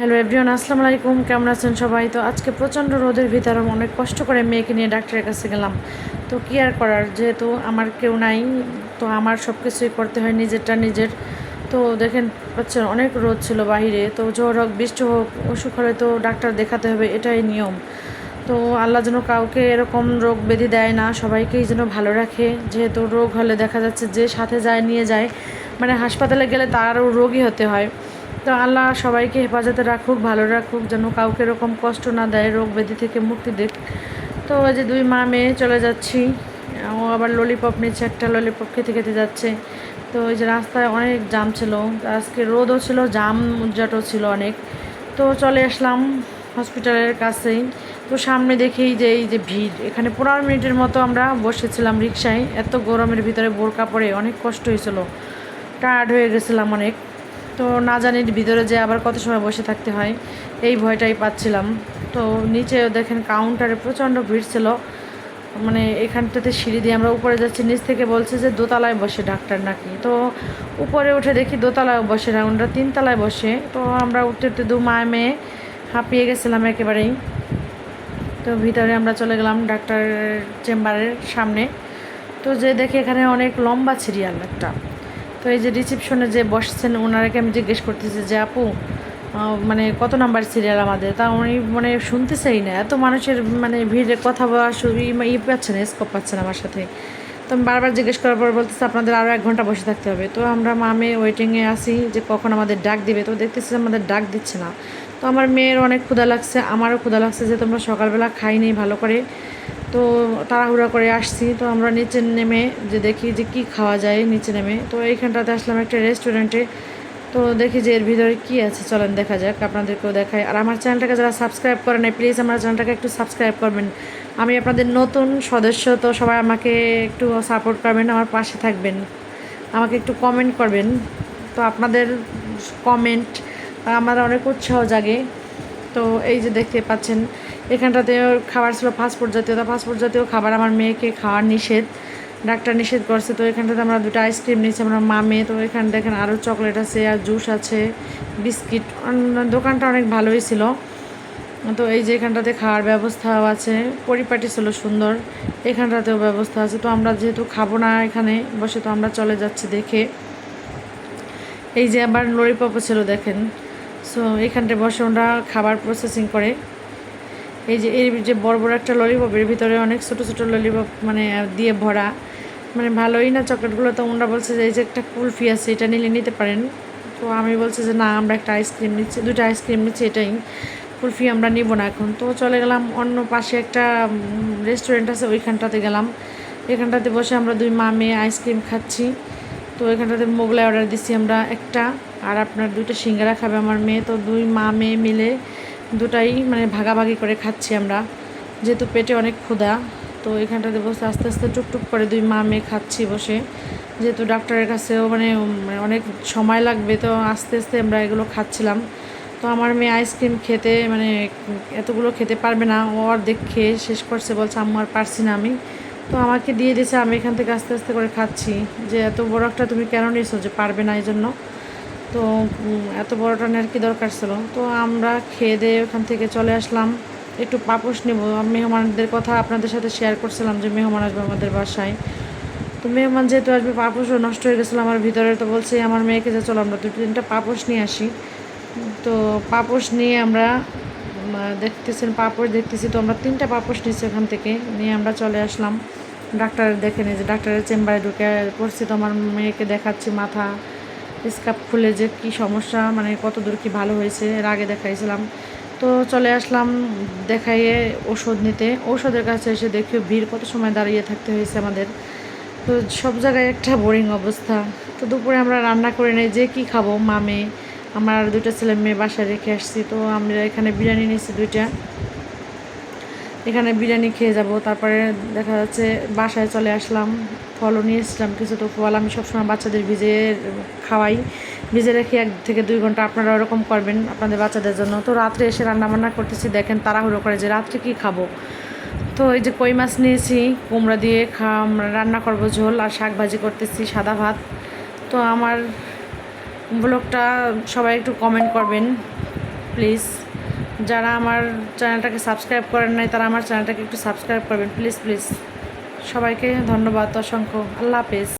Hello everyone আসসালামু আলাইকুম, কেমন আছেন সবাই? তো আজকে প্রচণ্ড রোদের ভিতরে অনেক কষ্ট করে মেয়েকে নিয়ে ডাক্তারের কাছে গেলাম। তো কী আর করার, যেহেতু আমার কেউ নাই, তো আমার সব কিছুই করতে হয় নিজেরটা নিজের। তো দেখেন পাচ্ছেন অনেক রোদ ছিল বাহিরে, তো জ্বর হোক, বৃষ্টি হোক, অসুখ হলে তো ডাক্তার দেখাতে হবে, এটাই নিয়ম। তো আল্লাহ যেন কাউকে এরকম রোগ ব্যাধি দেয় না, সবাইকেই যেন ভালো রাখে। যেহেতু রোগ হলে দেখা যাচ্ছে যে সাথে যায়, নিয়ে যায়। মানে হাসপাতালে গেলে তারও রোগী হতে হয়। তো আল্লাহ সবাইকে হেফাজতে রাখুক, ভালো রাখুক, যেন কাউকে এরকম কষ্ট না দেয়, রোগ ব্যাধি থেকে মুক্তি দিক। তো ওই যে দুই মা মেয়ে চলে যাচ্ছি, ও আবার ললিপপ নিচ্ছে, একটা ললিপপ খেতে খেতে যাচ্ছে। তো ওই যে রাস্তায় অনেক জাম ছিল আজকে রোদও ছিল জাম উজ্জাটও ছিল অনেক। তো চলে আসলাম হসপিটালের কাছেই। তো সামনে দেখেই যে এই যে ভিড়, এখানে পনেরো মিনিটের মতো আমরা বসেছিলাম রিক্সায় এত গরমের ভিতরে বোরকা পরে অনেক কষ্ট হয়েছিল। টায়ার্ড হয়ে গেছিলাম অনেক। তো না জানি ভিতরে যে আবার কত সময় বসে থাকতে হয়, এই ভয়টাই পাচ্ছিলাম। তো নিচে দেখেন কাউন্টারে প্রচণ্ড ভিড় ছিল। মানে এখানটাতে সিঁড়ি দিয়ে আমরা উপরে যাচ্ছি, নিচ থেকে বলছে যে দোতলায় বসে ডাক্তার নাকি। তো উপরে উঠে দেখি দোতলায় বসে না তিনতলায় বসে। তো আমরা উঠতে উঠতে দু মায় মেয়ে হাঁপিয়ে গেছিলাম একেবারেই। তো ভিতরে আমরা চলে গেলাম ডাক্তার চেম্বারের সামনে। তো যে দেখি এখানে অনেক লম্বা সিরিয়াল একটা। তো এই যে রিসিপশনে যে বসছেন ওনারাকে আমি জিজ্ঞেস করতেছি যে, আপু মানে কত নাম্বার সিরিয়াল আমাদের? তা উনি মানে শুনতেছেই না। এত মানুষের মানে ভিড়ে কথা বলা ই পাচ্ছে না স্কোপ পাচ্ছে না আমার সাথে। তো আমি বারবার জিজ্ঞেস করার পর বলতেছে, আপনাদের আরও এক ঘণ্টা বসে থাকতে হবে। তো আমরা মামে ওয়েটিংয়ে আসি যে কখন আমাদের ডাক দিবে। তো দেখতেছি আমাদের ডাক দিচ্ছে না। তো আমার মেয়ের অনেক ক্ষুধা লাগছে, আমারও ক্ষুধা লাগছে যে তোমরা সকালবেলা খাইনি ভালো করে। তো তাড়াহুড়া করে আসছি, তো আমরা নিচে নেমে যে দেখি যে কি খাওয়া যায় নিচে নেমে। তো এইখানটাতে আসলাম একটা রেস্টুরেন্টে তো দেখি যে এর ভিতরে কি আছে, চলেন দেখা যাক, আপনাদেরকেও দেখাই। আর আমার চ্যানেলটাকে যারা সাবস্ক্রাইব করে নাই প্লিজ আমার চ্যানেলটাকে একটু সাবস্ক্রাইব করবেন। আমি আপনাদের নতুন সদস্য, তো সবাই আমাকে একটু সাপোর্ট করবেন, আমার পাশে থাকবেন। আমাকে একটু কমেন্ট করবেন। তো আপনাদের কমেন্ট আমার অনেক উৎসাহ জাগে। তো এই যে দেখতে পাচ্ছেন, এখানটাতে খাবার ছিল ফাস্টফুড জাতীয়। তো ফাস্টফুড জাতীয় খাবার আমার মেয়েকে খাওয়ার নিষেধ, ডাক্তার নিষেধ করছে। তো এখানটাতে আমরা দুটো আইসক্রিম নিয়েছি, আমরা মামে। তো এখানে দেখেন আরও চকলেট আছে, আর জুস আছে বিস্কিট দোকানটা অনেক ভালোই ছিল। তো এই যে এখানটাতে খাওয়ার ব্যবস্থাও আছে পরিপাটি ছিল সুন্দর, এখানটাতেও ব্যবস্থা আছে। তো আমরা যেহেতু খাব না এখানে, বসে তো আমরা চলে যাচ্ছি দেখে। এই যে আবার লরিপপও ছিল দেখেন সো এখানটায় বসে ওরা খাবার প্রসেসিং করে। এই যে, এর যে বড় বড় একটা ললিপপের ভিতরে অনেক ছোটো ছোটো ললিপপ মানে দিয়ে ভরা। মানে ভালোই না, চকলেটগুলো তো ওনারা বলছে যে, এই যে একটা কুলফি আছে, এটা নিলে নিতে পারেন। তো আমি বলছি যে, না, আমরা একটা আইসক্রিম নিচ্ছি দুটো আইসক্রিম নিচ্ছি, এটাই। কুলফি আমরা নিব না এখন। তো চলে গেলাম অন্য পাশে একটা রেস্টুরেন্ট আছে, ওইখানটাতে গেলাম। এখানটাতে বসে আমরা দুই মা মেয়ে আইসক্রিম খাচ্ছি। তো এখানটাতে মোগলাই অর্ডার দিচ্ছি আমরা একটা, আর আপনার দুইটা সিঙ্গারা খাবে আমার মেয়ে। তো দুই মা, মেয়ে মিলে দুটাই মানে ভাগাভাগি করে খাচ্ছি আমরা, যেহেতু পেটে অনেক ক্ষুধা। তো এখানটাতে বসে আস্তে আস্তে টুকটুক করে দুই মা, মেয়ে খাচ্ছি বসে। যেহেতু ডাক্তারের কাছেও মানে অনেক সময় লাগবে, তো আস্তে আস্তে আমরা এগুলো খাচ্ছিলাম। তো আমার মেয়ে আইসক্রিম খেতে মানে এতগুলো খেতে পারবে না, ও অর্ধেক খেয়ে শেষ করছে, বলছে, আম্মু, আর পারছি না আমি। তো আমাকে দিয়ে দিয়েছে, আমি এখান থেকে আস্তে আস্তে করে খাচ্ছি। যে এত বড় একটা তুমি কেন নিয়েছো যে পারবে না এই জন্য তো এত বড়টা নেওয়ার কি দরকার ছিল? তো আমরা খেয়ে দিয়ে ওখান থেকে চলে আসলাম। একটু পাপোশ নেব। মেহমানদের কথা আপনাদের সাথে শেয়ার করছিলাম যে মেহমান আসবে আমাদের বাসায়। তো মেহমান যেহেতু আসবে, পাপোশও নষ্ট হয়ে গেছিল আমার ভিতরে। তো বলছে, আমার মেয়েকে যে চলো, আমরা দু তিনটা পাপোশ নিয়ে আসি। তো পাপোশ নিয়ে আমরা দেখতেছেন, পাপোশ দেখতেছি। তো আমরা তিনটা পাপোশ নিচ্ছি ওখান থেকে। নিয়ে আমরা চলে আসলাম। ডাক্তার দেখে নিয়ে যে ডাক্তারের চেম্বারে ঢুকে পড়ছি তো আমার মেয়েকে দেখাচ্ছি মাথা স্কাপ খুলে যে কি সমস্যা মানে কত দূর কি ভালো হয়েছে, এর আগে দেখাইছিলাম। তো চলে আসলাম দেখাইয়ে ওষুধ নিতে। ঔষধের কাছে এসে দেখি ভিড়, কত সময় দাঁড়িয়ে থাকতে হয়েছে আমাদের। তো সব জায়গায় একটা বোরিং অবস্থা। তো দুপুরে আমরা রান্না করে নেই, যে কি খাব মামে আমার দুটো ছেলে মেয়ে বাসায় রেখে আসছি, তো আমরা এখানে বিরিয়ানি নিয়েছি দুইটা। এখানে বিরিয়ানি খেয়ে যাব। তারপরে দেখা যাচ্ছে বাসায় চলে আসলাম। ফলও নিয়ে এসেছিলাম, কিছু তো ফল আমি সবসময় বাচ্চাদের ভিজে খাওয়াই। ভিজে রেখে এক থেকে দুই ঘণ্টা আপনারা ওরকম করবেন আপনাদের বাচ্চাদের জন্য। তো রাত্রে এসে রান্নাবান্না করতেছি, দেখেন তাড়াহুড়ো করে যে রাত্রে কি খাব। তো এই যে কই মাছ নিয়েছি, কুমড়া দিয়ে খা রান্না করব ঝোল আর শাক ভাজি করতেছি, সাদা ভাত। তো আমার ব্লগটা সবাই একটু কমেন্ট করবেন প্লিজ যারা আমার চ্যানেলটাকে সাবস্ক্রাইব করেন নাই, তারা আমার চ্যানেলটাকে একটু সাবস্ক্রাইব করবেন। Please please. সবাইকে ধন্যবাদ, অসংখ্য। আল্লাহ হাফেজ।